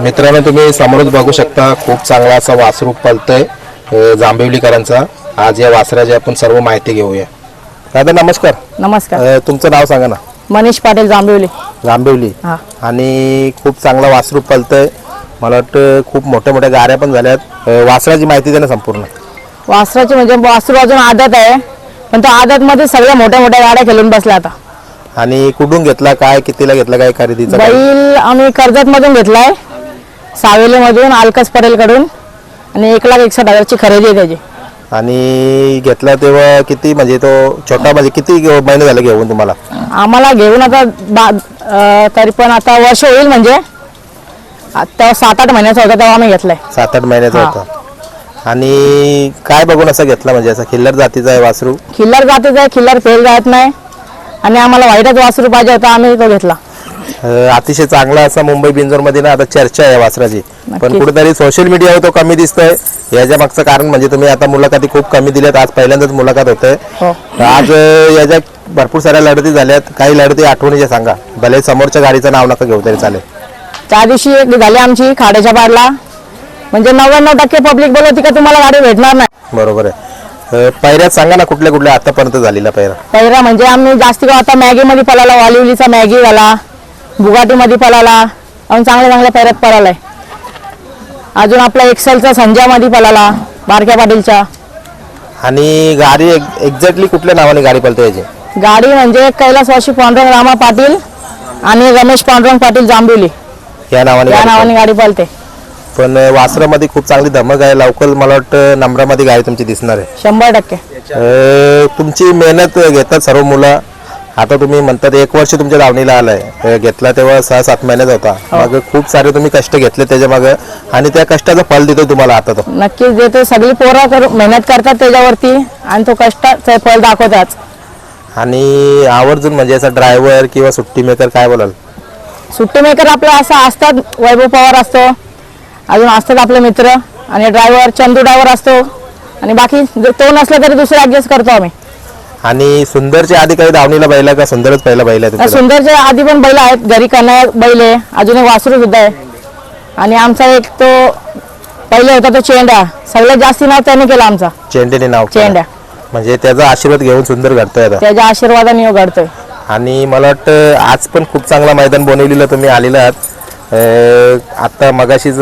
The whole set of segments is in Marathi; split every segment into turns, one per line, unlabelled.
मित्रांनो तुम्ही समोरच बघू शकता खूप चांगला असा वासरू पलतोय जांभिवलीकरांचा. आज या वासराची आपण सर्व माहिती घेऊया. दादा नमस्कार.
नमस्कार.
तुमचं नाव सांगा ना.
मनीष पाटील जांभिवली.
जांभिवली.
हा.
आणि खूप चांगला वासरू पलतोय. मला वाटतं खूप मोठ्या मोठ्या गाड्या पण झाल्यात. वासराची माहिती द्या ना संपूर्ण.
वासराची म्हणजे वासरू अजून आदत आहे पण तो आदत मध्ये सगळ्या मोठ्या मोठ्या गाड्या खेळून बसला आता.
आणि कुठून घेतला काय कितीला घेतला काय खरेदीचा?
बैल आम्ही कर्जत मधून घेतलाय सावेली मधून आलकस पटेल कडून आणि एक लाख एकसष्ट हजारची खरेदी आहे त्याची.
आणि घेतला तेव्हा किती म्हणजे तो छोटा म्हणजे किती महिने झाले घेऊन तुम्हाला?
आम्हाला घेऊन आता बा अं, तरी पण आता वर्ष होईल म्हणजे आता सात आठ महिन्याचा होता तेव्हा आम्ही घेतलाय.
सात आठ महिन्याचा
हा.
होता. आणि काय बघून असं घेतला म्हणजे असा खिल्लर जातीचा आहे वासरू?
खिल्लर जातच आहे खिल्लर फेल जात नाही. आणि आम्हाला वाईटच वासरू पाहिजे होता आम्ही तो घेतला.
अं, अतिशय चांगला असा मुंबई बिंजोरमध्ये ना आता चर्चा आहे वासराची. पण. कुठेतरी सोशल मीडियावर तो कमी दिसतोय. याच्या मागचं कारण म्हणजे तुम्ही आता मुलाखती खूप कमी दिल्यात. आज पहिल्यांदाच मुलाखत होते.
हो.
आज अं, याच्या भरपूर साऱ्या लढती झाल्यात काही लढती आठवणीच्या सांगा. भले समोरच्या गाडीचं नाव नका घेऊ तरी चालेल.
त्या दिवशी एक झाली आमची खाड्याच्या पाडला म्हणजे नव्याण्णव टक्के पब्लिक बोलवती का तुम्हाला गाडी भेटणार नाही.
बरोबर आहे. अं, पायऱ्यात सांगा ना कुठल्या कुठल्या आतापर्यंत झालेला पायरा
पहिला म्हणजे आम्ही जास्ती करून आता मॅगी मध्ये पळाला वालिवलीचा मॅगी झाला बुगाटी मध्ये पळाला आणि चांगल्या चांगल्या पैऱ्यात पळालाय. अजून आपला एक्सेलचा संजयमध्ये पळाला बारक्या पाटीलच्या
आणि गाडी एक्झॅक्टली कुठल्या नावाने गाडी पळते याची?
गाडी म्हणजे कैलासवासी पांडुरंग रामा पाटील आणि रमेश पांडुरंग पाटील जांभिवली
या नावाने
या
गाडी
नावाने गाडी पळते.
पण वासरामध्ये खूप चांगली धमक आहे. लवकर मला वाटतं नंबरामध्ये गाडी तुमची दिसणार आहे.
शंभर टक्के.
अं, तुमची मेहनत घेतात सर्व मुलं. आता तुम्ही म्हणतात एक वर्ष तुमच्या दावणीला आलाय. अं, घेतला तेव्हा सहा सात महिन्याचा होता. मग खूप सारे तुम्ही कष्ट घेतले त्याच्यामागे आणि त्या कष्टाचं फल देतो तुम्हाला आता तो.
नक्कीच देतो. सगळी पोरं करू मेहनत करतात त्याच्यावरती. आणि तो कष्टाचं फळ दाखवतात.
आणि आवर्जून म्हणजे असा ड्रायव्हर किंवा सुट्टी मेकर काय बोलाल?
सुट्टी मेकर आपले असं असतात. वैभव पवार असतो. अजून असतात आपले मित्र आणि ड्रायव्हर चंदू ड्रायव्हर असतो. आणि बाकी जर तो नसला तरी दुसरं ऍडजस्ट करतो आम्ही.
आणि सुंदरच्या आधी काही दावणीला बैला का? सुंदरच पहिला बैल आहे?
सुंदरच्या आधी पण बैल आहेत. घरी कन्या बैल आहे. अजून एक वासरू सुद्धा आहे. आणि आमचा एक तो पहिले होता तो चेंडा सगळ्यात जास्ती नाव त्याने केलं आमचा.
चेंडेने नाव केलं.
चेंड्या.
म्हणजे त्याचा आशीर्वाद घेऊन सुंदर घडतोय आता.
त्याच्या आशीर्वादाने ह्यो घडतोय.
आणि मला वाटतं आज पण खूप चांगला मैदान बनवलेलं तुम्ही आलेला आहात. अं, आता मगाशीच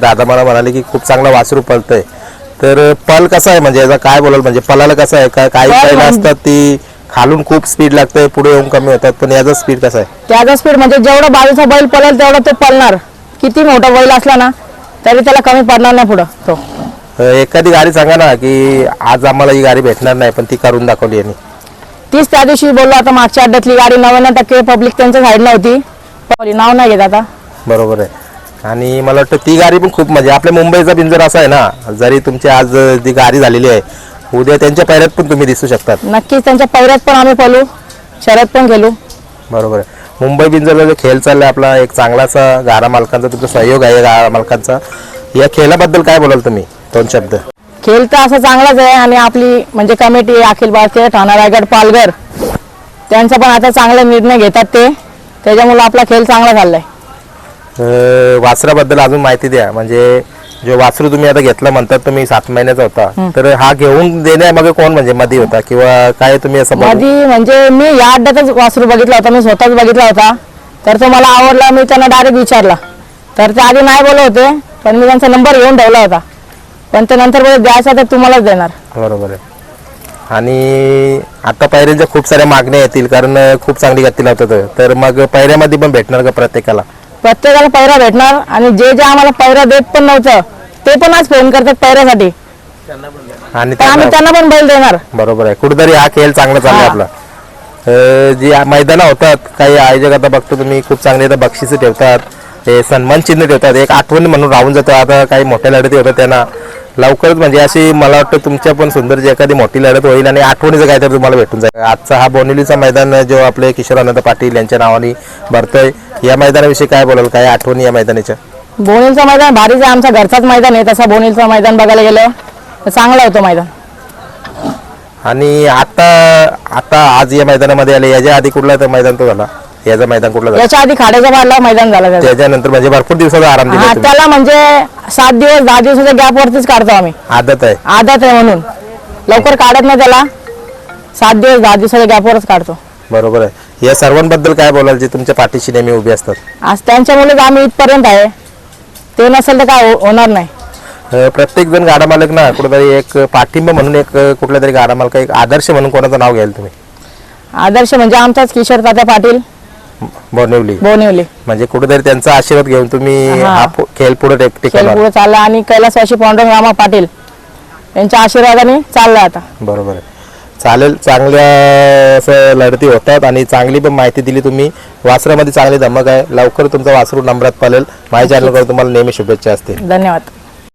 दादा मला म्हणाले की खूप चांगला वासरू पळतंय. तर पल कसा आहे? म्हणजे याचा काय बोलाल? म्हणजे पलाला कसं आहे? काय काही
पल म्हणजे-
असतात ती खालून खूप स्पीड लागते पुढे येऊन कमी होतात पण याचा स्पीड कसा आहे?
त्याचा स्पीड म्हणजे जेवढं बाजूचा बैल पळेल तेवढा तो पळणार. किती मोठा बैल असला ना तरी त्याला कमी पडणार नाही पुढं तो.
एखादी गाडी सांगा ना की आज आम्हाला ही गाडी भेटणार नाही पण ती करून दाखवली यांनी.
तीच त्या दिवशी बोललो आता मागच्या अड्ड्यातली गाडी नव्याण्णव टक्के पब्लिक त्यांच्या साईडला होती. नाव नाही घेत आता.
बरोबर आहे. आणि मला वाटतं ती गाडी पण खूप म्हणजे आपल्या मुंबईचा पिंजर असा आहे ना जरी तुमची आज जी गाडी झालेली आहे उद्या त्यांच्या पैऱ्यात पण तुम्ही दिसू शकतात.
नक्कीच त्यांच्या पैऱ्यात पण आम्ही पळू शर्यत पण गेलो
बरोबर आहे. मुंबई बिंजरला जो खेळ चाललाय आपला एक चांगलासा गाडा मालकांचा तुमचा सहयोग आहे गाडा मालकांचा. या खेळाबद्दल काय बोलाल तुम्ही? दोन शब्द.
खेळ तर असा चांगलाच आहे आणि आपली म्हणजे कमिटी अखिल भारतीय ठाणा रायगड पालघर त्यांचा पण आता चांगले निर्णय घेतात ते. त्याच्यामुळे आपला खेळ चांगला
अं, वासराबद्दल अजून माहिती द्या. म्हणजे जो वासरू तुम्ही आता घेतला म्हणतात तुम्ही सात महिन्याचा होता. तर हा घेऊन देण्यामागे कोण म्हणजे मधी होता? किंवा काय तुम्ही असं
मधी म्हणजे मी या अड्ड्यातच वासरू बघितला होता मी स्वतःच बघितला होता. तर तो मला आवडला मी त्यांना डायरेक्ट विचारला. तर ते आधी नाही बोलत होते पण मी त्यांचा नंबर घेऊन ठेवला होता. पण ते नंतर बोलत द्यायचा तर तुम्हालाच देणार.
बरोबर आहे. आणि आता पायऱ्यांच्या खूप साऱ्या मागण्या येतील कारण खूप चांगली गती लावतात. तर मग पायऱ्यामध्ये पण भेटणार का प्रत्येकाला?
प्रत्येकाला पैरा भेटणार आणि जे जे आम्हाला पैरा देत पण नव्हतं ते पण आज फोन करतात पैऱ्यासाठी
आणि
तर आम्ही
त्यांना-
त्यांना पण बैल देणार.
बरोबर आहे. कुठेतरी हा खेळ चांगला चालला
हा.
आपला. अं, जी मैदान होतात काही आयोजक आता बघतो तुम्ही खूप चांगले आता बक्षिसं ठेवतात ते सन्मान चिन्ह ठेवतात एक आठवणी म्हणून राहून जातं. आता काही मोठ्या लढती होतात त्यांना. लवकरच म्हणजे अशी मला वाटतं तुमच्या पण सुंदर जी एखादी मोठी लढत होईल आणि आठवणीचं काहीतरी तुम्हाला भेटून जाईल. आजचा हा बोनिलीचा मैदान जो आपले किशोर आनंद पाटील यांच्या नावाने भरतोय या मैदानाविषयी काय बोलाल? काय आठवणी या मैदानाच्या?
बोनीलचं मैदान भारीच आहे. आमचा घरचाच मैदान आहे. तसा बोनीलचं मैदान बघायला गेलं तर चांगलं होतं मैदान.
आणि आता आता आज या मैदानामध्ये आले. याच्या आधी कुठला तर मैदान तो झाला? याचं मैदान कुठलं झालं?
याच्या आधी खाड्याचा पाडला मैदान झाला त्याचा.
त्याच्यानंतर म्हणजे भरपूर दिवसाचा आराम दिला
हा
तुम्ही.
त्याला म्हणजे सात दिवस दहा दिवसाच्या गॅपवरतीच काढतो आम्ही.
आदत आहे.
आदत आहे म्हणून. लवकर काढत नाही त्याला. सात दिवस दहा दिवसाच्या गॅपवरच काढतो.
बरोबर आहे. या सर्वांबद्दल काय बोलाल जे तुमच्या पाठीशी नेहमी उभी असतात?
आज त्यांच्यामुळेच आम्ही इथपर्यंत आहे. ते नसेल तर काय हो- होणार नाही.
अं, प्रत्येक जण गाडा मालक ना कुठेतरी एक पाठिंबा म्हणून एक अं, कुठल्या तरी गाडा मालक एक आदर्श म्हणून कोणाचं नाव घ्याल तुम्ही?
आदर्श म्हणजे आमचाच किशोर तात्या पाटील.
बनवली.
बोनिवली.
म्हणजे कुठेतरी त्यांचा आशीर्वाद घेऊन तुम्ही
हा.
हा पु- खेळ पुढे टेक-
पुढे चालला आणि कैलासवासी पांडुरंग रामा पाटील यांच्या आशीर्वादाने चाललाय आता.
बरोबर आहे. चालेल चांगल्या असं लढती होतात आणि चांगली पण माहिती दिली तुम्ही. वासरामध्ये चांगली धमक आहे. लवकर तुमचा वासरू नंबरात पालेल माझ्या चॅनलकडे तुम्हाला नेहमी शुभेच्छा असतील.
धन्यवाद.